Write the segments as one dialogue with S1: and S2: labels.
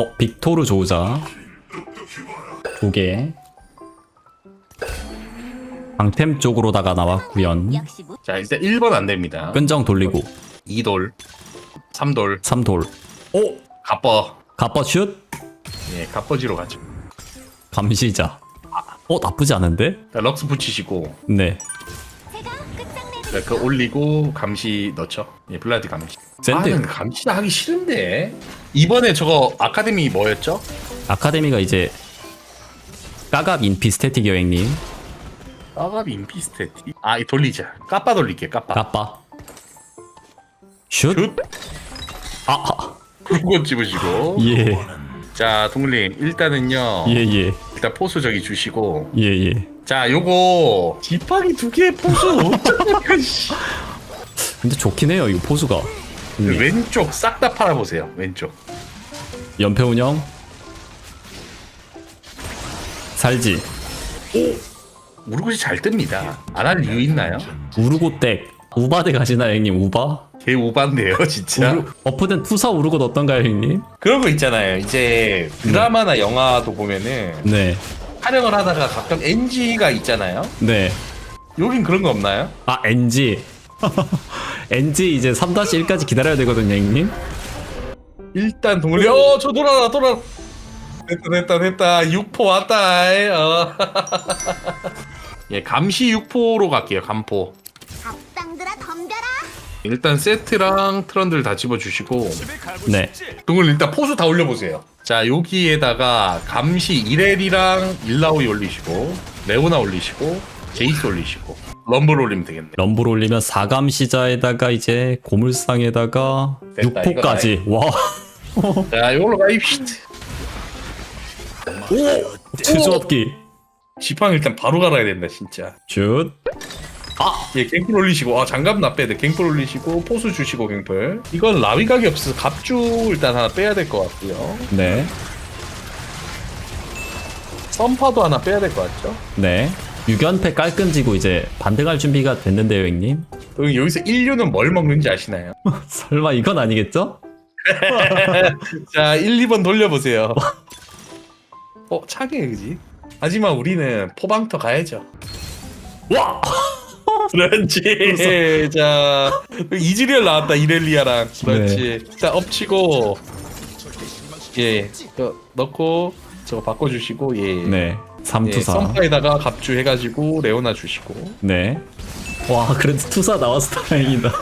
S1: 어 빅토르 조우자 두 개 방템 쪽으로다가
S2: 무...
S3: 자 일단 1번 안 됩니다.
S1: 끈정 돌리고
S3: 2돌, 3돌,
S1: 3돌 오
S3: 갑버.
S1: 갑버 슛
S3: 예, 갑버지로 가죠.
S1: 감시자 어 나쁘지 않은데?
S3: 자, 럭스 붙이시고
S1: 네
S2: 제가 끝장내드릴게요.
S3: 자, 그 올리고 감시 넣죠. 예, 블라드 감시.
S1: 샌드
S3: 아, 난 감시 하기 싫은데. 이번에 저거 아카데미 뭐였죠?
S1: 아카데미가 이제 까갑 인피 스태틱 여행님
S3: 아갑 인피스테티. 아, 이 돌리자. 까빠 돌릴게. 까빠.
S1: 까빠 슛?
S3: 슛.
S1: 아, 아,
S3: 그거 집으시고.
S1: 예,
S3: 자, 동물님 일단은요.
S1: 예, 예,
S3: 일단 포수 저기 주시고.
S1: 예, 예.
S3: 자, 요거 지팡이 두 개 포수 어쩌니까 씨.
S1: 근데 좋긴 해요, 이거 포수가.
S3: 그 왼쪽 싹 다 팔아보세요. 왼쪽.
S1: 연패 운영. 살지.
S3: 우르고시 잘 뜹니다. 안 할 이유 있나요?
S1: 우르고댁. 우바대 가시나요, 형님? 우바?
S3: 개 오반데요, 진짜.
S1: 우르, 어프된 투사 우르고 어떤가요, 형님?
S3: 그런 거 있잖아요. 이제 드라마나 영화도 보면은
S1: 네,
S3: 촬영을 하다가 가끔 NG가 있잖아요.
S1: 네.
S3: 여긴 그런 거 없나요?
S1: 아, NG. NG 이제 3-1까지 기다려야 되거든요, 형님.
S3: 일단 동물이 어저 돌아라 돌아라. 됐다 됐다 됐다 6포 왔다. 이. 어. 예 감시 6포로 갈게요. 감포.
S2: 악당들아 덤벼라.
S3: 일단 세트랑 트런들 다 집어주시고
S1: 네.
S3: 동물 일단 포수 다 올려보세요. 자 여기에다가 감시 이렐이랑 일라오이 올리시고 레오나 올리시고 제이스 올리시고 럼블 올리면 되겠네.
S1: 럼블 올리면 사감시자에다가 이제 고물상에다가
S3: 됐다,
S1: 6포까지. 와.
S3: 자 이걸로 가입시다.
S1: 추조업기.
S3: 지팡 일단 바로 갈아야 된다 진짜.
S1: 슛.
S3: 예, 갱플 올리시고 아 장갑 나 빼야 돼. 갱플 올리시고 포수 주시고 갱플. 이건 라위 각이 없어서 갑주 일단 하나 빼야 될 것 같고요.
S1: 네.
S3: 썸파도 하나 빼야 될 것 같죠.
S1: 네. 유견패 깔끔지고 이제 반대 갈 준비가 됐는데요, 형님.
S3: 여기서 인류는 뭘 먹는지 아시나요?
S1: 설마 이건 아니겠죠?
S3: 자, 1, 2번 돌려보세요. 어, 차게 그지? 하지만 우리는 포방터 가야죠.
S1: 와!
S3: 그렇지. 자, 이즈리얼 나왔다 이렐리아랑. 그렇지. 자, 엎치고 예, 저 넣고 저거 바꿔 주시고 예.
S1: 네.
S3: 예,
S1: 3투사.
S3: 썸파에다가 갑주 해가지고 레오나 주시고
S1: 네. 와, 그래도 투사 나와서 다행이다.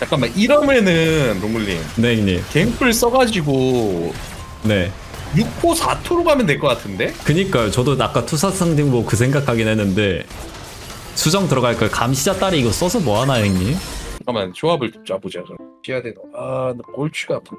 S3: 잠깐만 이러면은 동물님
S1: 네, 형님.
S3: 갱플 써가지고
S1: 네.
S3: 6포 4투로 가면 될 것 같은데?
S1: 그니까요. 저도 아까 투사 상징 보고 그 생각하긴 했는데 수정 들어갈 걸 감시자 딸이 이거 써서 뭐 하나 형님?
S3: 잠깐만 조합을 좀 짜보자 그럼 해야 되나 아나 골치가 아프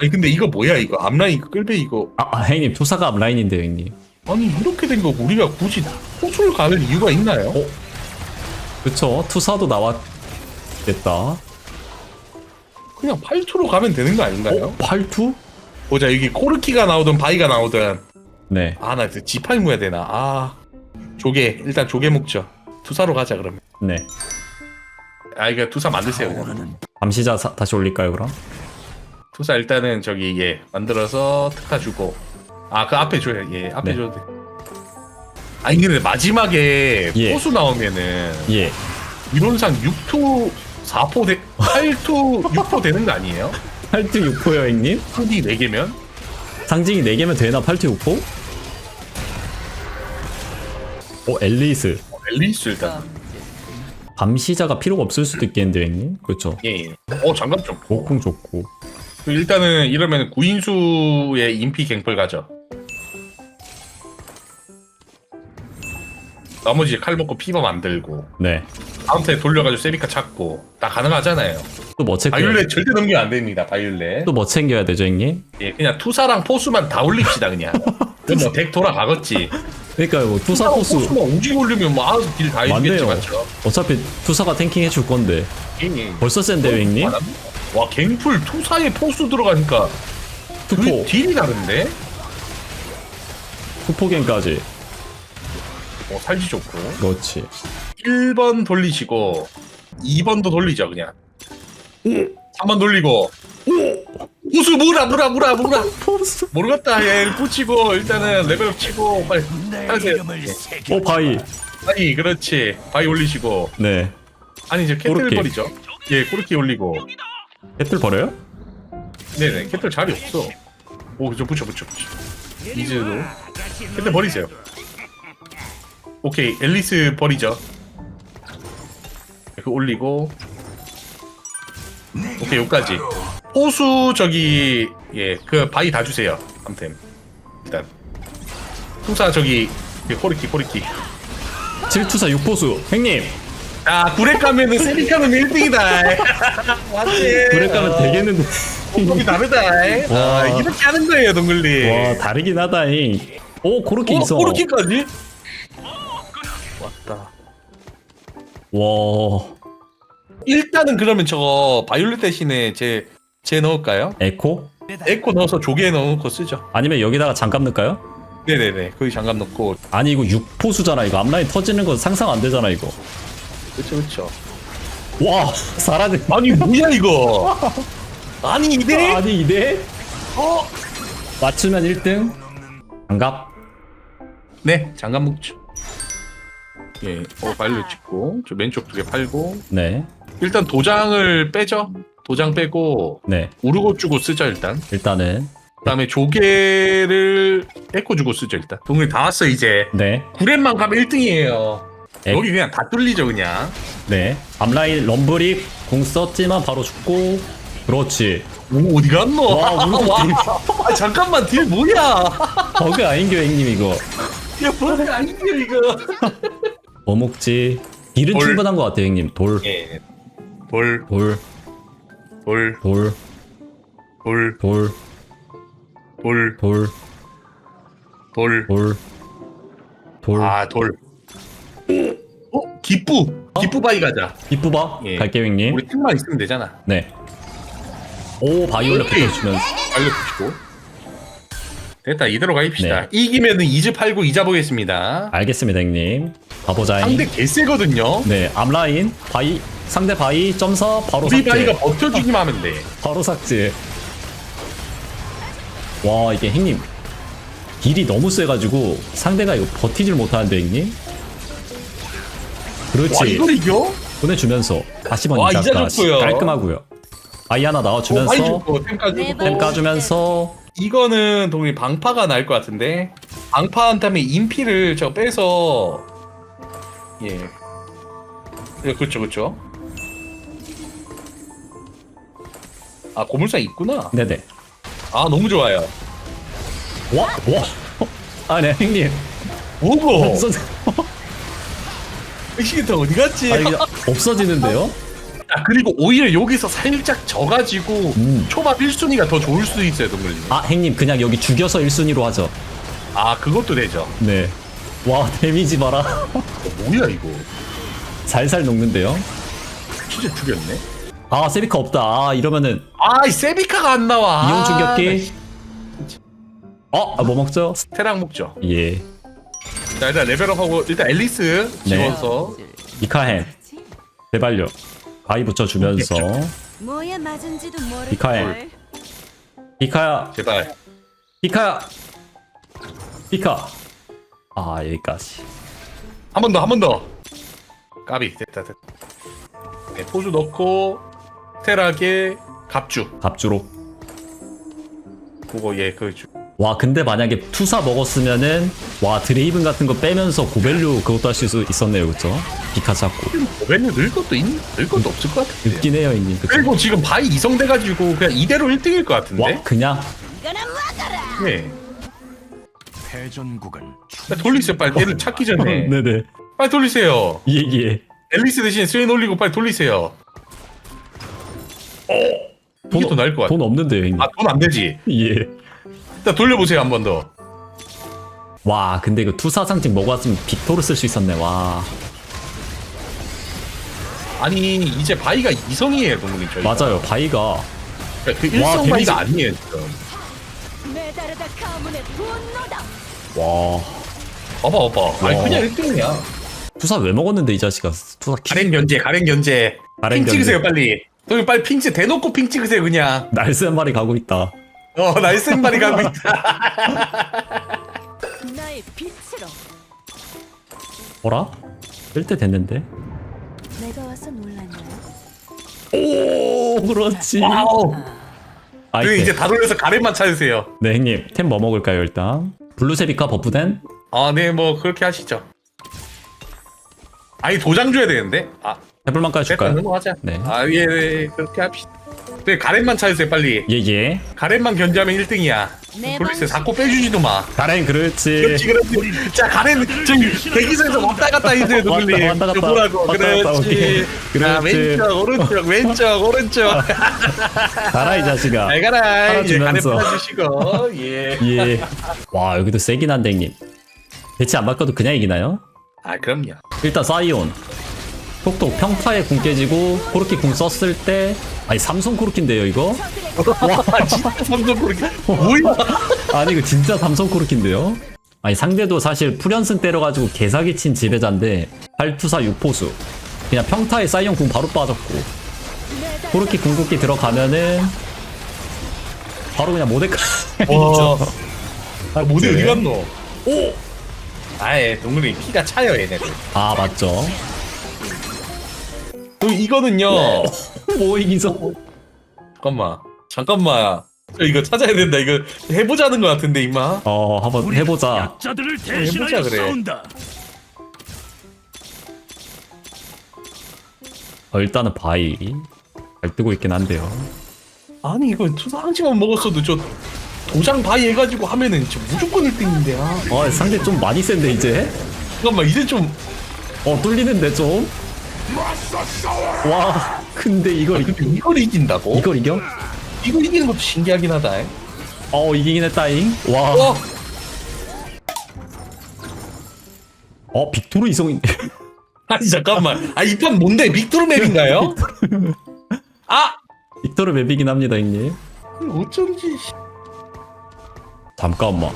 S3: 아니 근데 이거 뭐야 이거 앞라인 이거 끌배 이거
S1: 아, 아 형님 투사가 앞라인인데요 형님.
S3: 아니 이렇게 된 거 우리가 굳이 호수를 가는 이유가 있나요?
S1: 어? 그쵸. 투사도 나왔겠다.
S3: 그냥 8투로 가면 되는 거 아닌가요?
S1: 어? 8투?
S3: 보자 여기 코르키가 나오든 바이가 나오든
S1: 네.
S3: 아나 지팡이 모야 되나 아 조개 일단 조개 먹죠 투사로 가자 그러면
S1: 네.
S3: 아 이거 투사 만드세요 그냥
S1: 감시자 사- 다시 올릴까요 그럼?
S3: 투사 일단은 저기 예 만들어서 특화 주고 아 그 앞에 줘야 예 앞에
S1: 네.
S3: 줘도 돼 아니 근데 마지막에
S1: 예.
S3: 포수 나오면은
S1: 예.
S3: 이론상 6투 4포 되 8투 6포 되는 거 아니에요?
S1: 8투 6포요 형님?
S3: 상디 4개면
S1: 상징이 4개면 되나 8투 6포? 오 앨리스.
S3: 앨리스 일단
S1: 감시자가 필요가 없을 수도 있겠는데요 형님? 그렇죠.
S3: 예, 예. 어 장갑 좀
S1: 목쿵 좋고.
S3: 일단은 이러면 구인수의 인피 갱플 가죠 나머지 칼 먹고 피버 만들고
S1: 네.
S3: 다음에 돌려가지고 세리카 찾고 다 가능하잖아요
S1: 또 뭐 챙겨?
S3: 바이올렛 절대 넘기면 안 됩니다 바이올렛
S1: 또뭐 챙겨야 되죠 형님?
S3: 예, 그냥 투사랑 포수만 다 올립시다 그냥. 그럼 뭐덱 돌아가겠지.
S1: 그러니까 뭐 투사 포수
S3: 포수만 움직 올리면 뭐 알아서 딜다 해주겠지
S1: 맞네요.
S3: 맞죠?
S1: 어차피 투사가 탱킹 해줄 건데
S3: 예.
S1: 벌써 센데요 형님?
S3: 와 갱풀 투사에 포수 들어가니까
S1: 투포
S3: 그 딜이 다른데?
S1: 투포갱까지
S3: 어 살지 좋고.
S1: 그렇지
S3: 1번 돌리시고 2번도 돌리죠 그냥. 3번 돌리고 우수 무라 무라 무라 무라.
S1: 포스.
S3: 모르겠다. 얘 붙이고 일단은 레벨업 치고 빨리 하세요.
S1: 오 바이.
S3: 아니 그렇지. 바위 올리시고.
S1: 네.
S3: 아니 이제 캐틀
S1: 코르키.
S3: 버리죠. 예 코르키 올리고.
S1: 배틀 버려요?
S3: 네네. 캐틀 자리 없어. 오저 붙여 붙여 붙여. 이즈도. 캐틀 버리세요. 오케이. 앨리스 버리죠. 그 올리고. 오케이 여기까지 호수 저기 예그 바위 다 주세요 함템 일단 투사 저기 그 코르키 코르키
S1: 7투사 6포수. 형님.
S3: 아 구렉 가면은 세리카는 1등이다 맞지
S1: 그래 가면 되겠는데.
S3: 공법이 다르다
S1: 와.
S3: 아, 이렇게 하는 거예요 동글리
S1: 와 다르긴 하다잉. 오 그렇게
S3: 어,
S1: 있어.
S3: 코르키까지? 왔다
S1: 와
S3: 일단은 그러면 저거 바이올렛 대신에 제, 제 넣을까요?
S1: 에코?
S3: 에코 넣어서 조개 넣어놓고 쓰죠
S1: 아니면 여기다가 장갑 넣을까요?
S3: 네네네 거기 장갑 넣고
S1: 아니 이거 6포수잖아 이거 앞라인 터지는 거 상상 안 되잖아 이거.
S3: 그쵸 그쵸
S1: 와 사라진.
S3: 아니 뭐야 이거 아니 이대?
S1: 아니 이대?
S3: 어?
S1: 맞추면 1등. 장갑.
S3: 네 장갑 묵죠 예, 어 바이올렛 찍고 저 왼쪽 두 개 팔고
S1: 네.
S3: 일단 도장을 빼죠 도장 빼고
S1: 네.
S3: 우르고 주고 쓰죠 일단
S1: 일단은
S3: 그다음에 조개를 에코 주고 쓰죠 일단 동물 다 왔어 이제
S1: 네.
S3: 9렘만 가면 1등이에요
S1: 에-
S3: 여기 그냥 다 뚫리죠 그냥
S1: 네. 앞라인 럼블이 공 썼지만 바로 죽고. 그렇지.
S3: 오 어디 갔노?
S1: 와, 우르고 딜.
S3: 아, 잠깐만 딜 뭐야
S1: 버그 아닌겨 형님 이거.
S3: 야 뭐야 아니야 이거
S1: 뭐 먹지? 딜은
S3: 돌.
S1: 충분한 것 같아요 형님. 돌.
S3: 예. 돌,
S1: 돌.
S3: 돌,
S1: 돌.
S3: 돌,
S1: 돌.
S3: 돌,
S1: 돌.
S3: 돌.
S1: 돌. 돌.
S3: 아, 돌. 어? 기쁘. 기쁘 바위 가자.
S1: 이쁘봐.
S3: 예.
S1: 갈게요 형님.
S3: 우리 팀만 있으면 되잖아.
S1: 네. 오 바이올렛 붙여주면서.
S3: 알려 주시고. 됐다. 이대로 가입시다.
S1: 네.
S3: 이기면은 이즈 팔고 이자 보겠습니다.
S1: 알겠습니다 형님. 가보자잉.
S3: 상대 개세거든요.
S1: 네 앞라인 바이 상대 바이 점사 바로
S3: 우리
S1: 삭제.
S3: 바위가 버텨주기만 하면 돼.
S1: 바로 삭제. 와 이게 형님 딜이 너무 세가지고 상대가 이거 버티질 못하는데 형님.
S3: 와,
S1: 그렇지.
S3: 이걸 이겨?
S1: 보내주면서 다시 번
S3: 와,
S1: 이자. 깔끔하고요. 바이 하나
S3: 어, 바위
S1: 나와주면서
S3: 템까지
S2: 네,
S3: 주고.
S1: 템 까주면서
S3: 이거는 동이 방파가 나을 것 같은데 방파한 다음에 인피를 저 빼서 예, 예 그렇죠 그렇죠 아 고물상 있구나
S1: 네네.
S3: 아 너무 좋아요
S1: 와 와. 아네 형님.
S3: 뭐고
S1: 없어
S3: 이게 어디 갔지
S1: 아 이게 없어지는데요?
S3: 아, 그리고 오히려 여기서 살짝 져가지고
S1: 음.
S3: 초밥 1순위가 더 좋을 수도 있어요 동글님
S1: 아 형님 그냥 여기 죽여서 1순위로 하죠.
S3: 아 그것도 되죠
S1: 네. 와 데미지 봐라.
S3: 어, 뭐야 이거
S1: 살살 녹는데요.
S3: 진짜 죽였네
S1: 아 세비카 없다. 아 이러면은
S3: 아이 세비카가 안 나와
S1: 이온
S3: 아,
S1: 충격기. 어? 아, 뭐 먹죠?
S3: 테랑 먹죠
S1: 예.
S3: 자 일단 레벨업하고 일단 앨리스
S1: 네.
S3: 집어서
S1: 이카햄. 제발요. 바위 붙여주면서
S2: 뭐에 맞은지도 모를
S1: 미카엘.
S2: 걸.
S1: 히카야
S3: 제발
S1: 히카야 히카 아 여기까지
S3: 한 번 더 한 번 더 까비 됐다 됐다 네, 포즈 넣고 테락에 갑주.
S1: 갑주로?
S3: 그거 예그
S1: 와 근데 만약에 투사 먹었으면은 와 드레이븐 같은 거 빼면서 고벨류 그것도 할 수 있었네요 그쵸? 히카 잡고
S3: 오벤을 늘 것도 있, 늘 것도 없을 것 같은데.
S1: 웃긴 해요 형님 그쵸?
S3: 그리고 지금 바이 이성돼가지고 그냥 이대로 1등일 것 같은데?
S1: 와 그냥.
S3: 네.
S4: 회전국은
S3: 빨리 돌리세요 빨리. 얘를 찾기 전에.
S1: 네네.
S3: 빨리 돌리세요.
S1: 이 얘기에
S3: 앨리스 대신 스웨인 올리고 빨리 돌리세요 어 이게 더 나을 것 같아.
S1: 돈 없는데요 형님.
S3: 아 돈 안 되지?
S1: 예.
S3: 일단 돌려보세요 한 번 더.
S1: 와 근데 이거 투사 상징 먹었으면 빅토르 쓸 수 있었네 와.
S3: 아니 이제 바이가 이성이에요 동물님 저희
S1: 맞아요 바이가.
S3: 그러니까 그 일성
S1: 데미지-
S3: 바이가 아니에요 지금.
S2: 메다르다 가문의 분노다.
S1: 와.
S3: 봐봐 봐봐. 아니
S1: 와.
S3: 그냥 1등이야
S1: 투사 왜 먹었는데 이 자식아? 투사 키
S3: 가랭 견제 가랭 견제.
S1: 가랭
S3: 핑 찍으세요
S1: 견제.
S3: 빨리 형님 빨리 핑 찍, 대놓고 핑 찍으세요 그냥.
S1: 날쌘 한 마리 가고 있다
S3: 어 날쌘발이 가고 있다.
S2: 나의 빛으로
S1: 뭐라? 뜰 때 됐는데
S2: 내가 와서 놀랐나요?
S1: 오 그렇지
S3: 와우.
S1: 아이템
S3: 그 이제 다 돌려서 가래만 찾으세요.
S1: 네 형님 템 뭐 먹을까요 일단 블루세비카 버프된
S3: 아, 네, 뭐 그렇게 하시죠. 아니 도장 줘야 되는데. 아,
S1: 해볼만까지 줄까요?
S3: 넘어가자.
S1: 네.
S3: 아, 예, 네, 그렇게 합시다. 네, 가렌만 찾으세요, 빨리.
S1: 예예
S3: 가렌만 견제하면 1등이야.
S2: 네
S3: 돌리세
S2: 번.
S3: 자꾸 빼주지도 마.
S1: 가렌 그렇지
S3: 그렇지, 그렇지. 자, 가렌 저기 대기선에서 왔다 갔다 해주세요.
S1: 왔다 갔다,
S3: 보라고.
S1: 왔다 갔다, 오케이.
S3: 그렇지. 자,
S1: 그렇지.
S3: 왼쪽, 오른쪽, 왼쪽, 오른쪽.
S1: 가라 이 자식아
S3: 잘 가라. 이제 가렌
S1: 팔아주면서.
S3: 팔아주시고. 예.
S1: 예. 와 여기도 세긴 한데 형님 대체 안 바꿔도 그냥 이기나요?
S3: 아, 그럼요.
S1: 일단 사이온 톡톡 평타에 궁 깨지고 코르키 궁 썼을 때 아니 삼성 코르키인데요 이거?
S3: 와, 진짜 삼성 그렇게. 뭐야?
S1: 아니 이거 진짜 삼성 코르키인데요? 아니 상대도 사실 풀연승 때려가지고 개사기 친 지배자인데 8투사 6포수 그냥 평타에 사이온 궁 바로 빠졌고 코르키 궁극기 들어가면은 바로 그냥 모데카
S3: 와.
S1: 아,
S3: 모델 어디 갔노? 오! 아예 동물이 피가 차요 얘네들.
S1: 아 맞죠
S3: 그리고 이거는요.
S1: 뭐 이기서
S3: 잠깐만. 잠깐만. 저 이거 찾아야 된다. 이거 해보자는 것 같은데 임마.
S1: 어 한번 해보자
S4: 약자들을
S3: 해보자,
S4: 대신하여
S3: 그래.
S4: 싸운다.
S1: 어, 일단은 바이 잘 뜨고 있긴 한데요
S3: 아니 이거 투사 한치만 먹었어도 저 도장 바이 해가지고 하면은 저 무조건 1등인데 아.
S1: 어 상대 좀 많이 센데 이제
S3: 잠깐만 이제 좀
S1: 어 뚫리는데 좀 와 근데 이걸 이-
S3: 근데 이걸 이긴다고?
S1: 이걸 이겨?
S3: 이걸 이기는 것도 신기하긴 하다.
S1: 어 이기긴 했다잉 와
S3: 어?
S1: 어 빅토르 이성인
S3: 아니 잠깐만. 아 이 판 뭔데? 빅토르 맵인가요? 아!
S1: 빅토르 맵이긴 합니다 형님
S3: 어쩐지.
S1: 잠깐만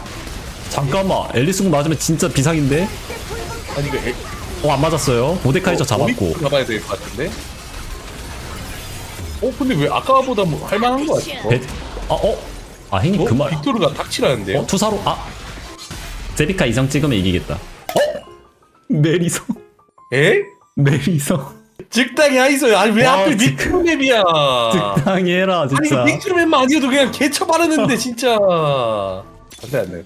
S1: 잠깐만 앨리스 궁 맞으면 진짜 비상인데
S3: 아니 이거 애-
S1: 어 안 맞았어요 모데카이저 잡았고
S3: 잡아야 될 것 같은데. 어 근데 왜 아까보다 뭐 할만한 거 같아?
S1: 배... 아 어? 아 형님
S3: 어?
S1: 그 말
S3: 빅토르가 탁치라는데요?
S1: 어 투사로 아 제비카 이상 찍으면 이기겠다 어? 메리성
S3: 에?
S1: 메리성
S3: 즉당이 아이소요. 아니 왜
S1: 와,
S3: 하필
S1: 즉-
S3: 빅토르 맵이야?
S1: 적당히 해라
S3: 아니 이거
S1: 진짜
S3: 빅토르 맵만 아니어도 그냥 개쳐 바르는데 진짜. 안돼 안돼.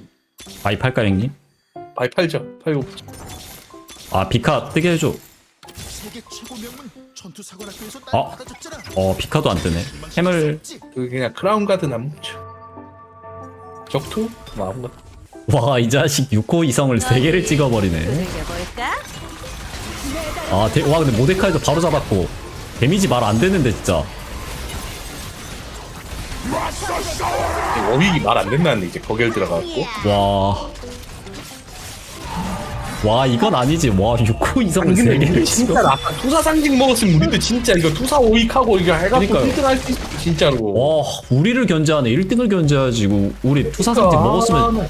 S1: 바이 팔까 형님?
S3: 바이 팔죠. 팔고.
S1: 아 비카 뜨게 해줘
S5: 세계 최고 명문 전투 사관학교에서
S1: 어? 어 비카도 안 뜨네 해물
S3: 그 그냥 크라운 안 뭉쳐. 적투? 뭐 아무것도.
S1: 와이 자식 6호 이성을 3개를 찍어버리네? 아, 데, 와 근데 모데카이저 바로 잡았고 데미지 말 안 되는데 진짜
S3: 워윅이 말 안 된다는데 이제 거결 들어가고.
S1: 와. 와 이건 아니지 와 6호 이성을
S3: 아니 근데
S1: 3개를
S3: 우리
S1: 찍어
S3: 진짜 아까 투사 상징 먹었으면 우리도 진짜 이거 투사 오익하고 이거 해갖고
S1: 그러니까요.
S3: 1등 할 수 있어 진짜로.
S1: 와 우리를 견제하네 1등을 견제하지 우리 투사 상징
S3: 그러니까.
S1: 먹었으면